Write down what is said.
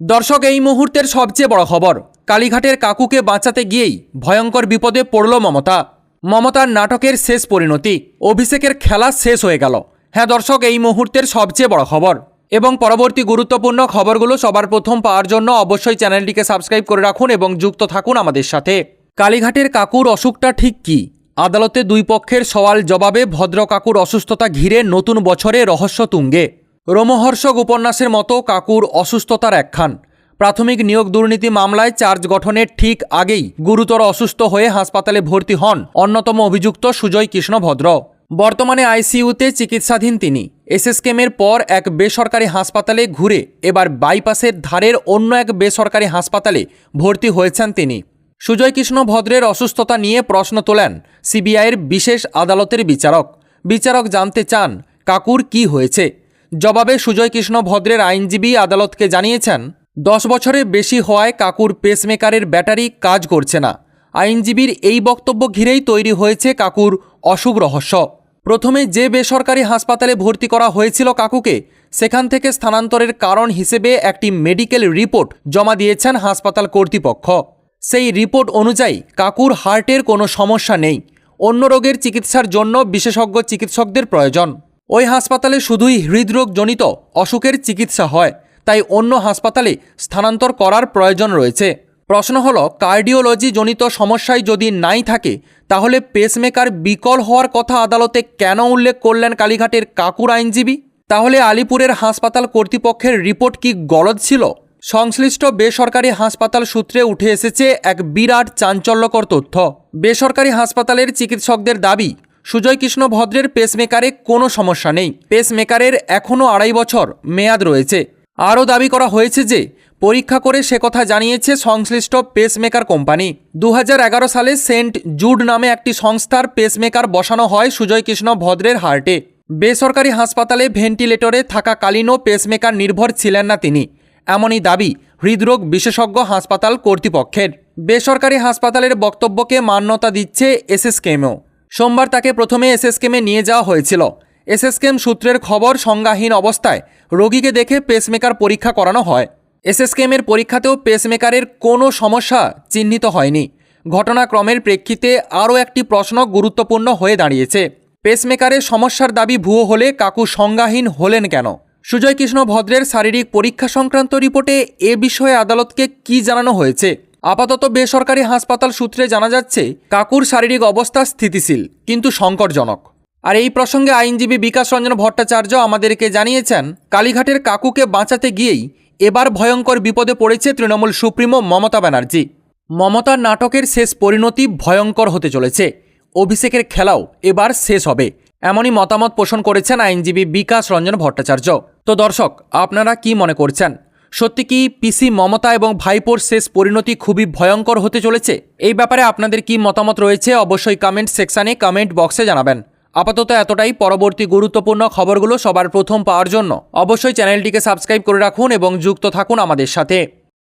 দর্শক, এই মুহূর্তের সবচেয়ে বড় খবর, কালীঘাটের কাকুকে বাঁচাতে গিয়েই ভয়ঙ্কর বিপদে পড়ল মমতা। মমতার নাটকের শেষ পরিণতি, অভিষেকের খেলা শেষ হয়ে গেল। হ্যাঁ দর্শক, এই মুহূর্তের সবচেয়ে বড় খবর। এবং পরবর্তী গুরুত্বপূর্ণ খবরগুলো সবার প্রথম পাওয়ার জন্য অবশ্যই চ্যানেলটিকে সাবস্ক্রাইব করে রাখুন এবং যুক্ত থাকুন আমাদের সাথে। কালীঘাটের কাকুর অসুখটা ঠিক কী? আদালতে দুই পক্ষের সওয়াল জবাবে ভদ্র কাকুর অসুস্থতা ঘিরে নতুন বছরে রহস্য তুঙ্গে। রোমহর্ষক উপন্যাসের মতো কাকুর অসুস্থতার একখান। প্রাথমিক নিয়োগ দুর্নীতি মামলায় চার্জ গঠনের ঠিক আগেই গুরুতর অসুস্থ হয়ে হাসপাতালে ভর্তি হন অন্যতম অভিযুক্ত সুজয় কৃষ্ণ ভদ্র। বর্তমানে আইসিইউতে চিকিৎসাধীন তিনি। এসএসকেমের পর এক বেসরকারি হাসপাতালে ঘুরে এবার বাইপাসের ধারের অন্য এক বেসরকারি হাসপাতালে ভর্তি হয়েছেন তিনি। সুজয় কৃষ্ণ ভদ্রের অসুস্থতা নিয়ে প্রশ্ন তোলেন সিবিআইয়ের বিশেষ আদালতের বিচারক। বিচারক জানতে চান কাকুর কি হয়েছে। জবাবে সুজয় কৃষ্ণ ভদ্রের আইনজীবী আদালতকে জানিয়েছেন, দশ বছরের বেশি হওয়ায় কাকুর পেসমেকারের ব্যাটারি কাজ করছে না। আইনজীবীর এই বক্তব্য ঘিরেই তৈরি হয়েছে কাকুর অসুখ রহস্য। প্রথমে যে বেসরকারি হাসপাতালে ভর্তি করা হয়েছিল কাকুকে, সেখান থেকে স্থানান্তরের কারণ হিসেবে একটি মেডিকেল রিপোর্ট জমা দিয়েছেন হাসপাতাল কর্তৃপক্ষ। সেই রিপোর্ট অনুযায়ী কাকুর হার্টের কোনো সমস্যা নেই। অন্য রোগের চিকিৎসার জন্য বিশেষজ্ঞ চিকিৎসকদের প্রয়োজন। ওই হাসপাতালে শুধুই হৃদরোগজনিত অসুখের চিকিৎসা হয়, তাই অন্য হাসপাতালে স্থানান্তর করার প্রয়োজন রয়েছে। প্রশ্ন হলো কার্ডিওলজি জনিত সমস্যায় যদি নাই থাকে, তাহলে পেসমেকার বিকল হওয়ার কথা আদালতে কেন উল্লেখ করলেন কালীঘাটের কাকুর আইনজীবী? তাহলে আলিপুরের হাসপাতাল কর্তৃপক্ষের রিপোর্ট কি গলদ ছিল? সংশ্লিষ্ট বেসরকারি হাসপাতাল সূত্রে উঠে এসেছে এক বিরাট চাঞ্চল্যকর তথ্য। বেসরকারি হাসপাতালের চিকিৎসকদের দাবি সুজয় কৃষ্ণ ভদ্রের পেসমেকারে কোনো সমস্যা নেই। পেসমেকারের এখনও আড়াই বছর মেয়াদ রয়েছে। আরও দাবি করা হয়েছে যে, পরীক্ষা করে সে কথা জানিয়েছে সংশ্লিষ্ট পেসমেকার কোম্পানি। দু হাজার এগারো সালে সেন্ট জুড নামে একটি সংস্থার পেসমেকার বসানো হয় সুজয় কৃষ্ণ ভদ্রের হার্টে। বেসরকারি হাসপাতালে ভেন্টিলেটরে থাকাকালীনও পেসমেকার নির্ভর ছিলেন না তিনি। এমনই দাবি হৃদরোগ বিশেষজ্ঞ হাসপাতাল কর্তৃপক্ষের। বেসরকারি হাসপাতালের বক্তব্যকে মান্যতা দিচ্ছে এসএসকেমও সোমবার তাকে প্রথমে এসএসকেমে নিয়ে যাওয়া হয়েছিল। এসএসকেম সূত্রের খবর, সংজ্ঞাহীন অবস্থায় রোগীকে দেখে পেসমেকার পরীক্ষা করানো হয়। এসএসকেমের পরীক্ষাতেও পেসমেকারের কোনো সমস্যা চিহ্নিত হয়নি। ঘটনাক্রমের প্রেক্ষিতে আরও একটি প্রশ্ন গুরুত্বপূর্ণ হয়ে দাঁড়িয়েছে। পেসমেকারের সমস্যার দাবি ভুয়ো হলে কাকু সংজ্ঞাহীন হলেন কেন? সুজয় কৃষ্ণ ভদ্রের শারীরিক পরীক্ষা সংক্রান্ত রিপোর্টে এ বিষয়ে আদালতকে কি জানানো হয়েছে? আপাতত বেসরকারি হাসপাতাল সূত্রে জানা যাচ্ছে, কাকুর শারীরিক অবস্থা স্থিতিশীল, কিন্তু সংকটজনক। আর এই প্রসঙ্গে আইনজীবী বিকাশ রঞ্জন ভট্টাচার্য আমাদেরকে জানিয়েছেন, কালীঘাটের কাকুকে বাঁচাতে গিয়েই এবার ভয়ঙ্কর বিপদে পড়েছে তৃণমূল সুপ্রিমো মমতা ব্যানার্জি। মমতার নাটকের শেষ পরিণতি ভয়ঙ্কর হতে চলেছে। অভিষেকের খেলাও এবার শেষ হবে, এমনই মতামত পোষণ করেছেন আইনজীবী বিকাশ রঞ্জন ভট্টাচার্য। তো দর্শক, আপনারা কি মনে করছেন? সত্যি কি পিসি মমতা এবং ভাইপোর শেষ পরিণতি খুবই ভয়ঙ্কর হতে চলেছে? এই ব্যাপারে আপনাদের কি মতামত রয়েছে অবশ্যই কমেন্ট সেকশানে কমেন্ট বক্সে জানাবেন। আপাতত এতটাই পরবর্তী গুরুত্বপূর্ণ খবরগুলো সবার প্রথম পাওয়ার জন্য। অবশ্যই চ্যানেলটিকে সাবস্ক্রাইব করে রাখুন এবং যুক্ত থাকুন আমাদের সাথে।